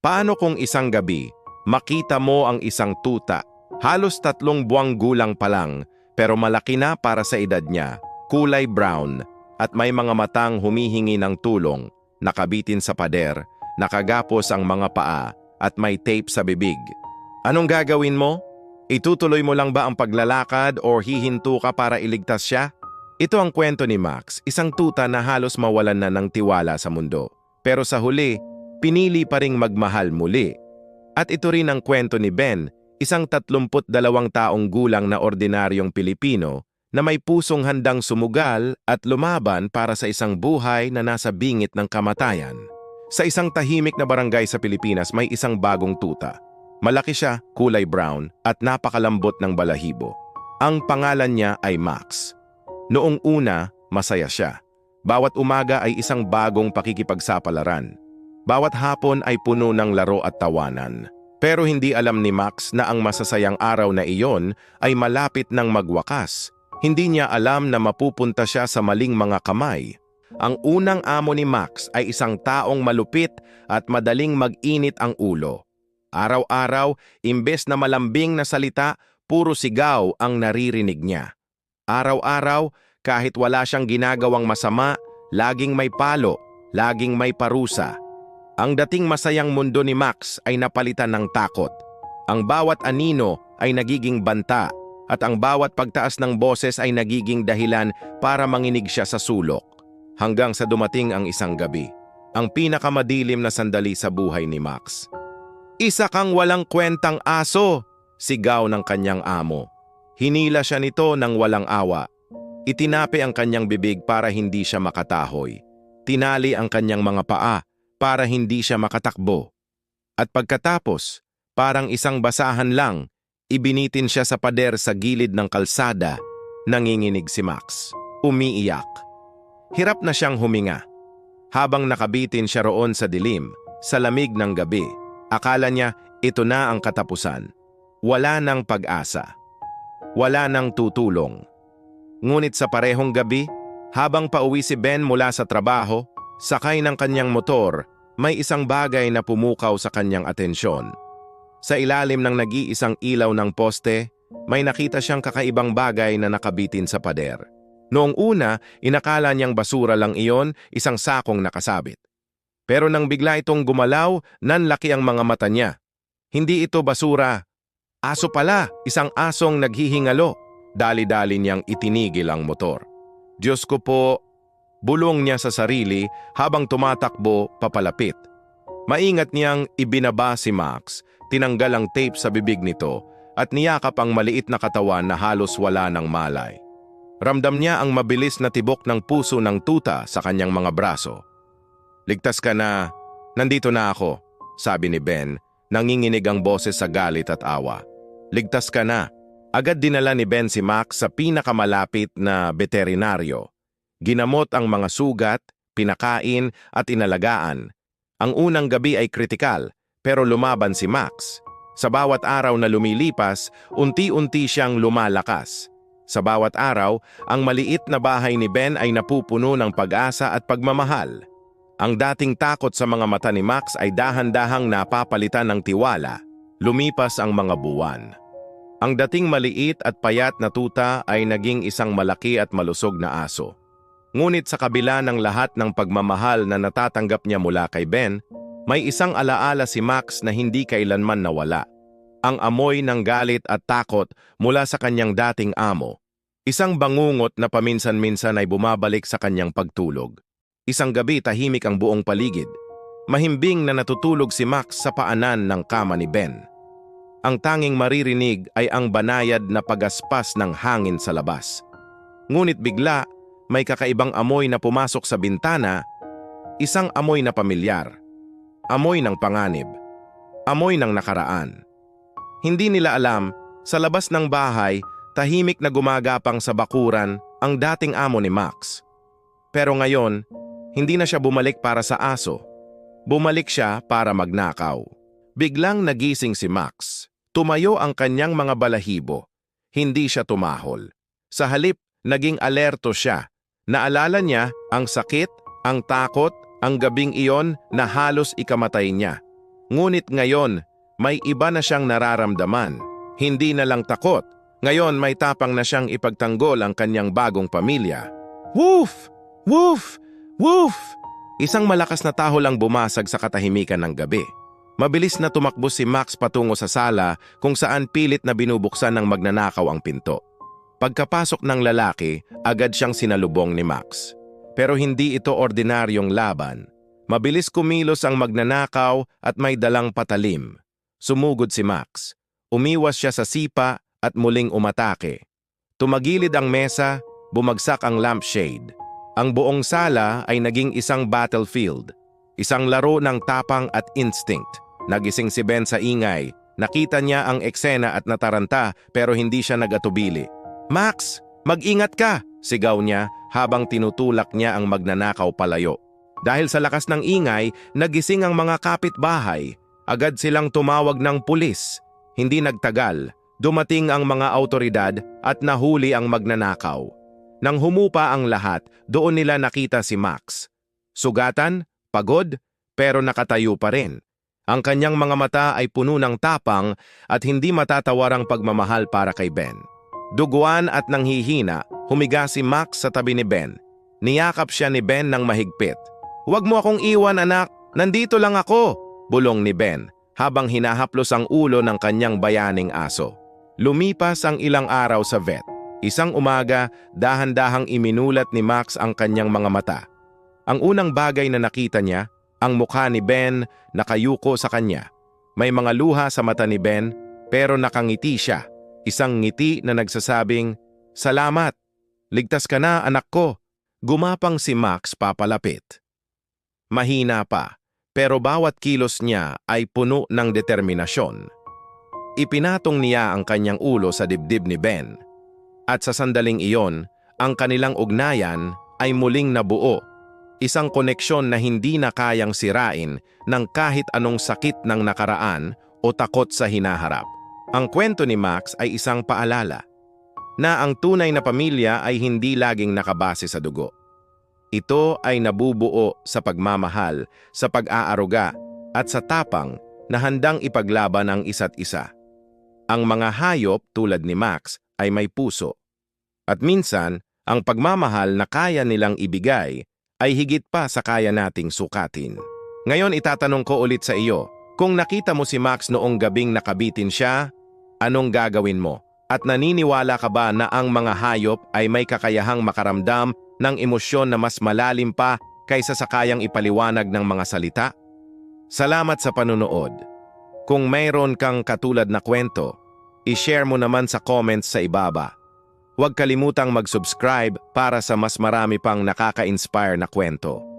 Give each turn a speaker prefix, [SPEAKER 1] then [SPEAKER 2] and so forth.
[SPEAKER 1] Paano kung isang gabi, makita mo ang isang tuta, halos tatlong buwang gulang pa lang, pero malaki na para sa edad niya, kulay brown, at may mga matang humihingi ng tulong, nakabitin sa pader, nakagapos ang mga paa, at may tape sa bibig. Anong gagawin mo? Itutuloy mo lang ba ang paglalakad o hihinto ka para iligtas siya? Ito ang kwento ni Max, isang tuta na halos mawalan na ng tiwala sa mundo. Pero sa huli, pinili pa ring magmahal muli. At ito rin ang kwento ni Ben, isang 32 taong gulang na ordinaryong Pilipino na may pusong handang sumugal at lumaban para sa isang buhay na nasa bingit ng kamatayan. Sa isang tahimik na barangay sa Pilipinas may isang bagong tuta. Malaki siya, kulay brown, at napakalambot ng balahibo. Ang pangalan niya ay Max. Noong una, masaya siya. Bawat umaga ay isang bagong pakikipagsapalaran. Bawat hapon ay puno ng laro at tawanan. Pero hindi alam ni Max na ang masasayang araw na iyon ay malapit ng magwakas. Hindi niya alam na mapupunta siya sa maling mga kamay. Ang unang amo ni Max ay isang taong malupit at madaling mag-init ang ulo. Araw-araw, imbes na malambing na salita, puro sigaw ang naririnig niya. Araw-araw, kahit wala siyang ginagawang masama, laging may palo, laging may parusa. Ang dating masayang mundo ni Max ay napalitan ng takot. Ang bawat anino ay nagiging banta at ang bawat pagtaas ng boses ay nagiging dahilan para manginig siya sa sulok. Hanggang sa dumating ang isang gabi, ang pinakamadilim na sandali sa buhay ni Max. Isa kang walang kwentang aso, sigaw ng kanyang amo. Hinila siya nito ng walang awa. Itinapi ang kanyang bibig para hindi siya makatahoy. Tinali ang kanyang mga paa para hindi siya makatakbo. At pagkatapos, parang isang basahan lang, ibinitin siya sa pader sa gilid ng kalsada, nanginginig si Max. Umiiyak. Hirap na siyang huminga. Habang nakabitin siya roon sa dilim, sa lamig ng gabi, akala niya ito na ang katapusan. Wala nang pag-asa. Wala nang tutulong. Ngunit sa parehong gabi, habang pauwi si Ben mula sa trabaho, sakay ng kanyang motor, may isang bagay na pumukaw sa kanyang atensyon. Sa ilalim ng nag-iisang ilaw ng poste, may nakita siyang kakaibang bagay na nakabitin sa pader. Noong una, inakala niyang basura lang iyon, isang sakong nakasabit. Pero nang bigla itong gumalaw, nanlaki ang mga mata niya. Hindi ito basura. Aso pala, isang asong naghihingalo. Dali-dali niyang itinigil ang motor. Diyos ko po, bulong niya sa sarili habang tumatakbo papalapit. Maingat niyang ibinaba si Max, tinanggal ang tape sa bibig nito at niyakap ang maliit na katawan na halos wala ng malay. Ramdam niya ang mabilis na tibok ng puso ng tuta sa kanyang mga braso. Ligtas ka na, nandito na ako, sabi ni Ben, nanginginig ang boses sa galit at awa. Ligtas ka na. Agad dinala ni Ben si Max sa pinakamalapit na veterinaryo. Ginamot ang mga sugat, pinakain at inalagaan. Ang unang gabi ay kritikal, pero lumaban si Max. Sa bawat araw na lumilipas, unti-unti siyang lumalakas. Sa bawat araw, ang maliit na bahay ni Ben ay napupuno ng pag-asa at pagmamahal. Ang dating takot sa mga mata ni Max ay dahan-dahang napapalitan ng tiwala. Lumipas ang mga buwan. Ang dating maliit at payat na tuta ay naging isang malaki at malusog na aso. Ngunit sa kabila ng lahat ng pagmamahal na natatanggap niya mula kay Ben, may isang alaala si Max na hindi kailanman nawala. Ang amoy ng galit at takot mula sa kanyang dating amo. Isang bangungot na paminsan-minsan ay bumabalik sa kanyang pagtulog. Isang gabi tahimik ang buong paligid. Mahimbing na natutulog si Max sa paanan ng kama ni Ben. Ang tanging maririnig ay ang banayad na pagaspas ng hangin sa labas. Ngunit bigla, may kakaibang amoy na pumasok sa bintana, isang amoy na pamilyar. Amoy ng panganib. Amoy ng nakaraan. Hindi nila alam, sa labas ng bahay, tahimik na gumagapang sa bakuran ang dating amo ni Max. Pero ngayon, hindi na siya bumalik para sa aso. Bumalik siya para magnakaw. Biglang nagising si Max. Tumayo ang kanyang mga balahibo. Hindi siya tumahol. Sa halip, naging alerto siya. Naalala niya ang sakit, ang takot, ang gabing iyon na halos ikamatay niya. Ngunit ngayon, may iba na siyang nararamdaman. Hindi na lang takot. Ngayon may tapang na siyang ipagtanggol ang kanyang bagong pamilya. Woof! Woof! Woof! Isang malakas na taho lang bumasag sa katahimikan ng gabi. Mabilis na tumakbo si Max patungo sa sala kung saan pilit na binubuksan ng magnanakaw ang pinto. Pagkapasok ng lalaki, agad siyang sinalubong ni Max. Pero hindi ito ordinaryong laban. Mabilis kumilos ang magnanakaw at may dalang patalim. Sumugod si Max. Umiwas siya sa sipa at muling umatake. Tumagilid ang mesa, bumagsak ang lampshade. Ang buong sala ay naging isang battlefield. Isang laro ng tapang at instinct. Nagising si Ben sa ingay. Nakita niya ang eksena at nataranta pero hindi siya nagatubili. Max, mag-ingat ka! Sigaw niya habang tinutulak niya ang magnanakaw palayo. Dahil sa lakas ng ingay, nagising ang mga kapitbahay. Agad silang tumawag ng pulis. Hindi nagtagal, dumating ang mga autoridad at nahuli ang magnanakaw. Nang humupa ang lahat, doon nila nakita si Max. Sugatan, pagod, pero nakatayo pa rin. Ang kanyang mga mata ay puno ng tapang at hindi matatawarang pagmamahal para kay Ben. Duguan at nanghihina, humiga si Max sa tabi ni Ben. Niyakap siya ni Ben ng mahigpit. Huwag mo akong iwan anak, nandito lang ako, bulong ni Ben habang hinahaplos ang ulo ng kanyang bayaning aso. Lumipas ang ilang araw sa vet. Isang umaga, dahan-dahang iminulat ni Max ang kanyang mga mata. Ang unang bagay na nakita niya, ang mukha ni Ben nakayuko sa kanya. May mga luha sa mata ni Ben, pero nakangiti siya. Isang ngiti na nagsasabing, Salamat! Ligtas ka na, anak ko! Gumapang si Max papalapit. Mahina pa, pero bawat kilos niya ay puno ng determinasyon. Ipinatong niya ang kanyang ulo sa dibdib ni Ben. At sa sandaling iyon, ang kanilang ugnayan ay muling nabuo. Isang koneksyon na hindi na kayang sirain ng kahit anong sakit ng nakaraan o takot sa hinaharap. Ang kwento ni Max ay isang paalala na ang tunay na pamilya ay hindi laging nakabase sa dugo. Ito ay nabubuo sa pagmamahal, sa pag-aaruga at sa tapang na handang ipaglaban ang isa't isa. Ang mga hayop tulad ni Max ay may puso. At minsan, ang pagmamahal na kaya nilang ibigay ay higit pa sa kaya nating sukatin. Ngayon itatanong ko ulit sa iyo, kung nakita mo si Max noong gabing nakabitin siya, anong gagawin mo? At naniniwala ka ba na ang mga hayop ay may kakayahang makaramdam ng emosyon na mas malalim pa kaysa sa kayang ipaliwanag ng mga salita? Salamat sa panunood. Kung mayroon kang katulad na kwento, i-share mo naman sa comments sa ibaba. Huwag kalimutang mag-subscribe para sa mas marami pang nakaka-inspire na kwento.